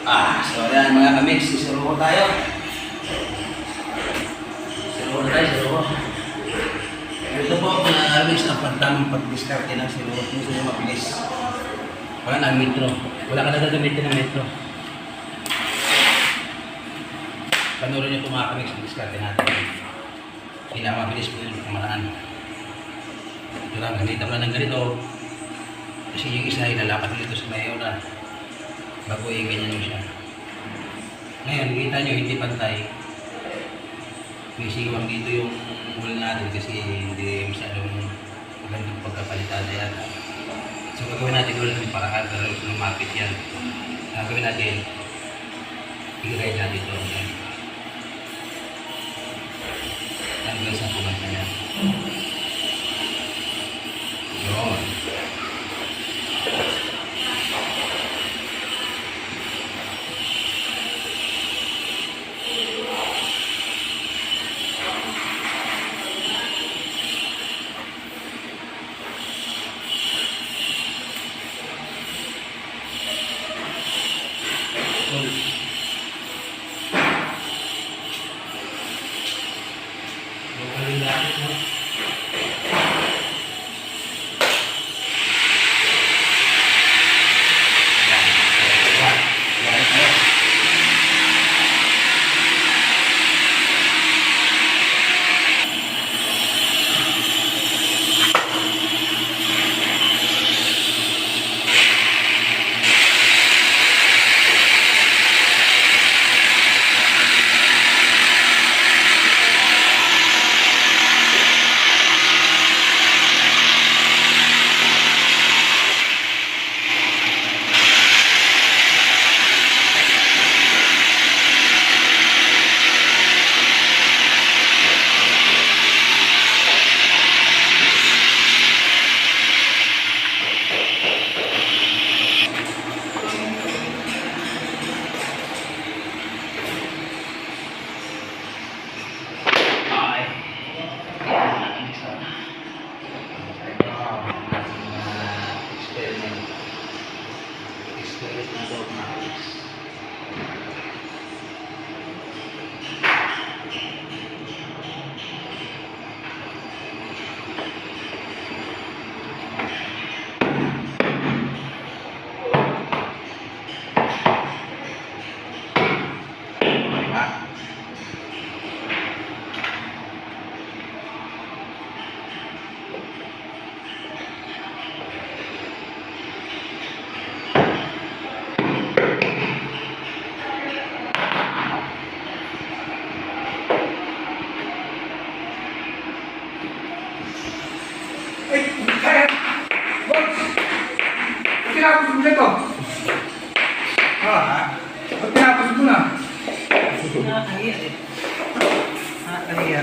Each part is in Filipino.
Ah, so yan mga kamix, sisuruho tayo. Siruho na tayo, siruho. Ito po mga kamix ang pagtamang pag-discarte ng siruho. Kung gusto nyo mabilis. Wala na metro. Wala ka na gagamitin ng metro. Panoorin niyo po mga kamix, discarte natin. Pinakamabilis po yun, kamaraan. Ito lang, ganito lang ng ganito. Kasi yung isa ay lalakad dito sa mayo na bago yung ganyan mo siya. Ngayon, kita nyo, hindi pantay. May siwang dito yung huli natin kasi hindi masyadong magandang pagkapalitan yan. So, gagawin natin ulit ng paraan para lumapit yan. Gagawin natin, i-guide natin ito. Hanggang sa pumunta tinapos mo na ito? Ah, ba't tinapos mo na? Nakakahiya eh. Nakakahiya.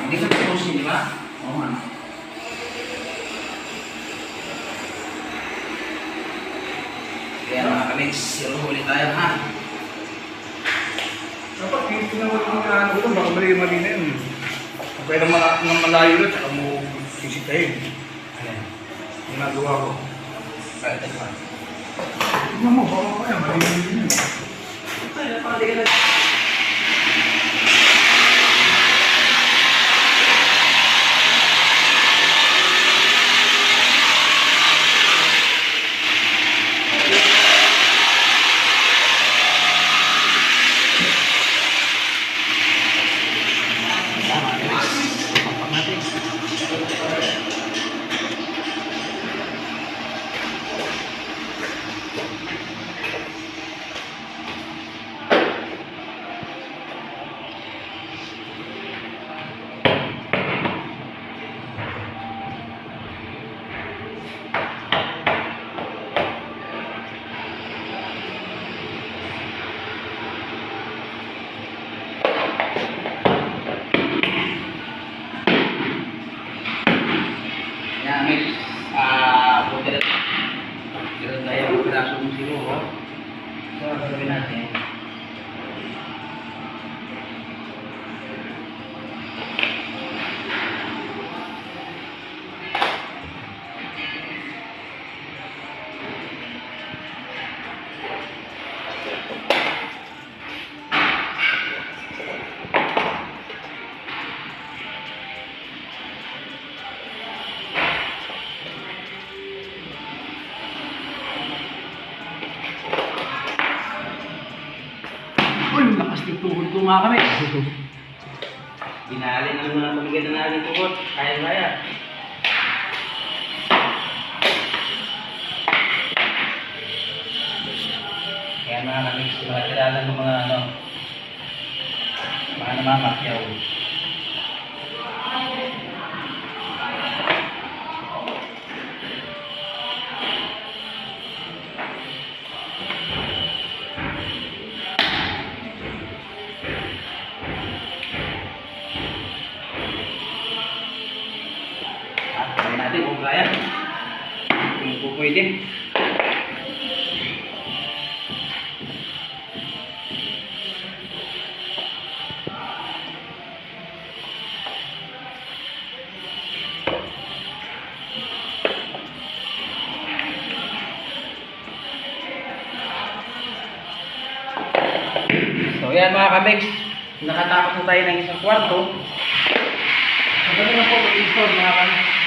Hindi ka tapos di ba? Oo nga. Kaya mga kamix, siro ulit tayo ha. Dapat yung tinawag mo na ano ko, baka mali-mali na yun. Pwede ng malayo na, tsaka mo sisitahin. Ginagawa ko. Bakit ito? Tingnan mo, baka kaya, mali-mali na yun. Ay, napakali ka na. Tama, guys. Pampang natin. Yan, mix. Ah, buti na. Meron tayo ang piraso ng siro, oh. So, ang mga kami. Binali ng mga pamigay na natin tuhod. Kaya-kaya. Kaya mga kami, mga kilala ng mga ano, mga namamakyaw. Try natin kung kaya. Kung pwede. So yan mga kabex, nakatapos na tayo ng isang kwarto. Ganun na po mag-install mga kabex.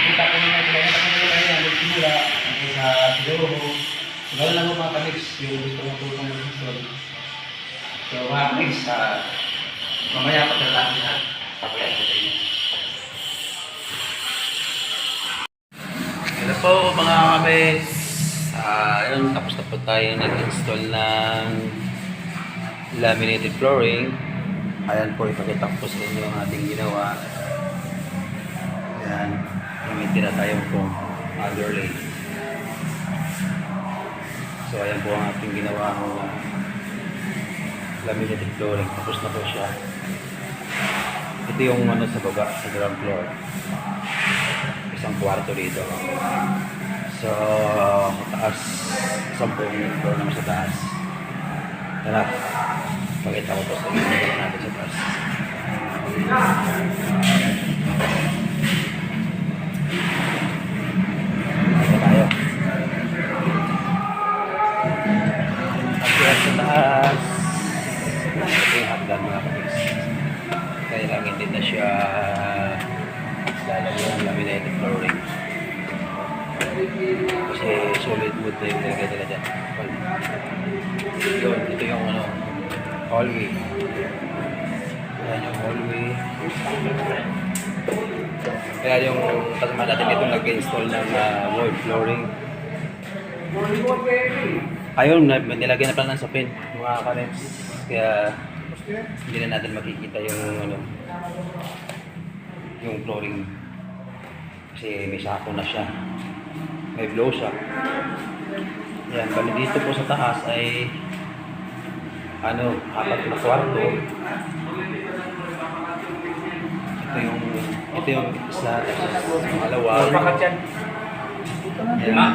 Nakita ko na sila, nakita ko nila yan, nagsimula, hanggang sa ko. So ganun lang po mga kabex, yung gusto mo tutong mag-install. So mga kabex, uh, mamaya pagkatapos na, papayan ko sa inyo. Hello po mga kabex. Ah, yun, tapos na po tayo nag-install ng laminated flooring. Ayan po, ipakita ko po sa inyo ang ating ginawa. Ayan, may tira tayong foam underlay. So ayan po ang ating ginawa ng laminated flooring. Tapos na po siya. Ito yung ano sa baba, sa ground floor. Isang kwarto dito. So, taas, isang buong floor naman sa taas. Tara, pakita ko po sa inyo natin sa taas. Tayo. At sa taas, ito yung hagdan mga na siya lalagyan ng laminated flooring. Kasi solid wood na yung nilagay nila dyan. Yun, ito yung ano, hallway. Ayan yung hallway. Kaya yung kasama natin dito nag-install ng uh, wall flooring. Ayun, nilagyan na pala ng sapin, mga kareps. Kaya hindi na natin makikita yung ano, yung flooring. Kasi may sako na siya. May blow siya. Yan, bali dito po sa taas ay ano, apat na kwarto. Ito yung ito yung isa, tapos pangalawa. yan. Yan.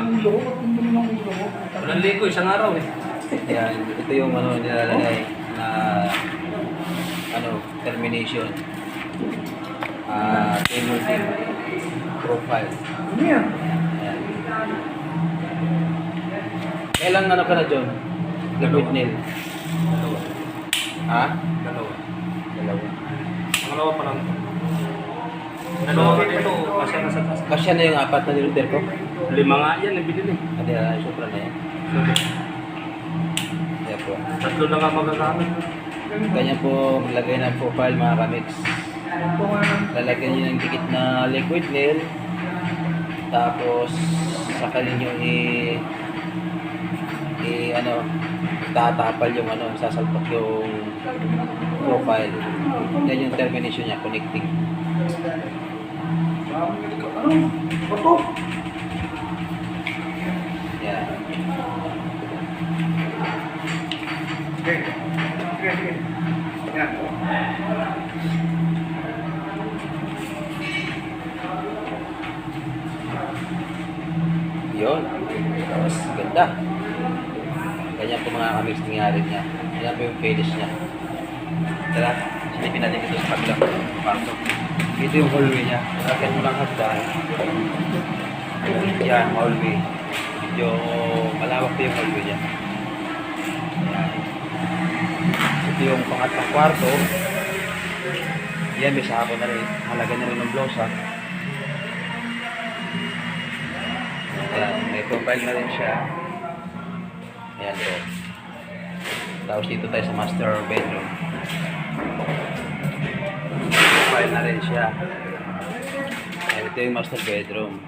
Walang liko, isang araw eh. Yan, ito yung ano nilalagay na ano, termination. Ah, uh, profile. Ano yan? Ayan. Kailang ano ka na, John? Liquid nail. Dalawa. Ha? Dalawa. Dalawa. Pangalawa pa lang. Dalawa ka dito, kasya na sa taas. Kasya na yung apat na niluter ko. Lima nga yan, nabili na eh. Hindi, ah, sobra na yan. Kaya po. Tatlo na nga magagamit. Ganyan po maglagay ng profile mga kamix. Lalagyan nyo ng dikit na liquid nail. Tapos, saka ninyo i i ano tatapal yung ano sasalpak yung profile yan yung termination niya connecting yan Okay. Okay, okay. Yan. Yun. Tapos, ganda. Ganyan po mga kamix nangyari niya. Yan po yung finish niya. Tara, silipin natin dito sa kabilang kwarto. Ito yung hallway niya. Lagyan mo lang hagdan. Yan, hallway. Medyo malawak po yung hallway niya. Yan. Ito yung pangatlong kwarto. Yan, may sako na rin. Halaga na rin ng blosa. Ayan, may profile na rin siya. Ayan, bro. Tapos dito tayo sa master bedroom. File na rin siya. Ito yung master bedroom.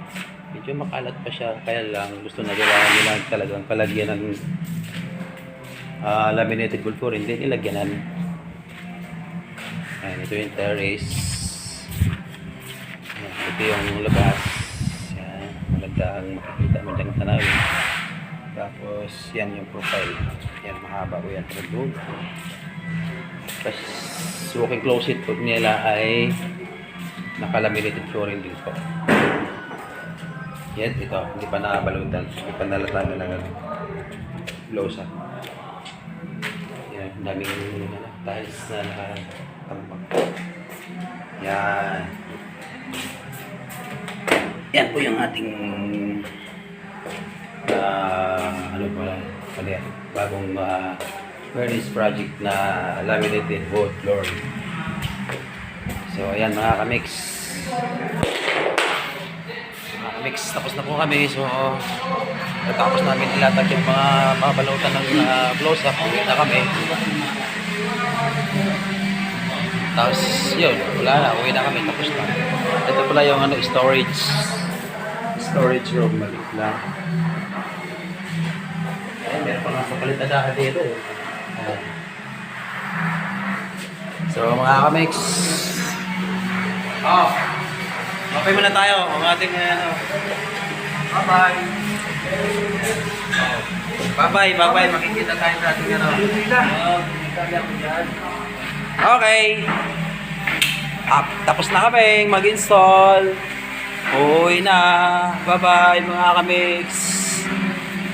Medyo makalat pa siya, kaya lang gusto na nila nila talagang palagyan ng ah, laminated wood floor, hindi nilagyanan. Ayan, ito yung terrace. Ito yung labas. Ayan, magandang makikita, magandang tanawin. Tapos, yan yung profile. Yan, mahaba ko yan. Ito. Tapos, walking closet po nila ay nakalaminated flooring din po. Yan, ito. Hindi pa nakabalutan. Hindi pa nalatan na ng glosa. Yan, daming ano, tiles na nakatambak. Yan. Yan po yung ating ah ano pa ano yan, bagong uh, furnace project na laminated wood flooring. So ayan mga kamix. Mga kamix, tapos na po kami. So natapos namin ilatag yung mga papalutan ng uh, close-up. Uwi na kami. Tapos yun, wala na. Uwi na kami. Tapos na. Ito pala yung ano, storage storage room. Maliit lang. Ay, meron pa nga papalit na dahil dito. eh. Ayan. So mga kamix, Oh. Okay muna tayo. Ang ating ano. Bye-bye. Bye-bye, bye-bye. Makikita tayo sa ating ano. Okay. Up, tapos na kami mag-install. Uwi na. Bye-bye mga kamix.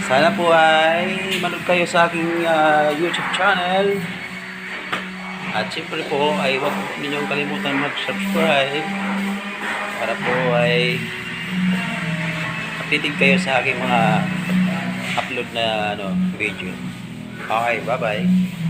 Sana po ay manood kayo sa aking ah, YouTube channel. At siyempre po ay huwag ninyong kalimutan mag-subscribe para po ay updated kayo sa aking mga upload na ano, video. Okay, bye-bye.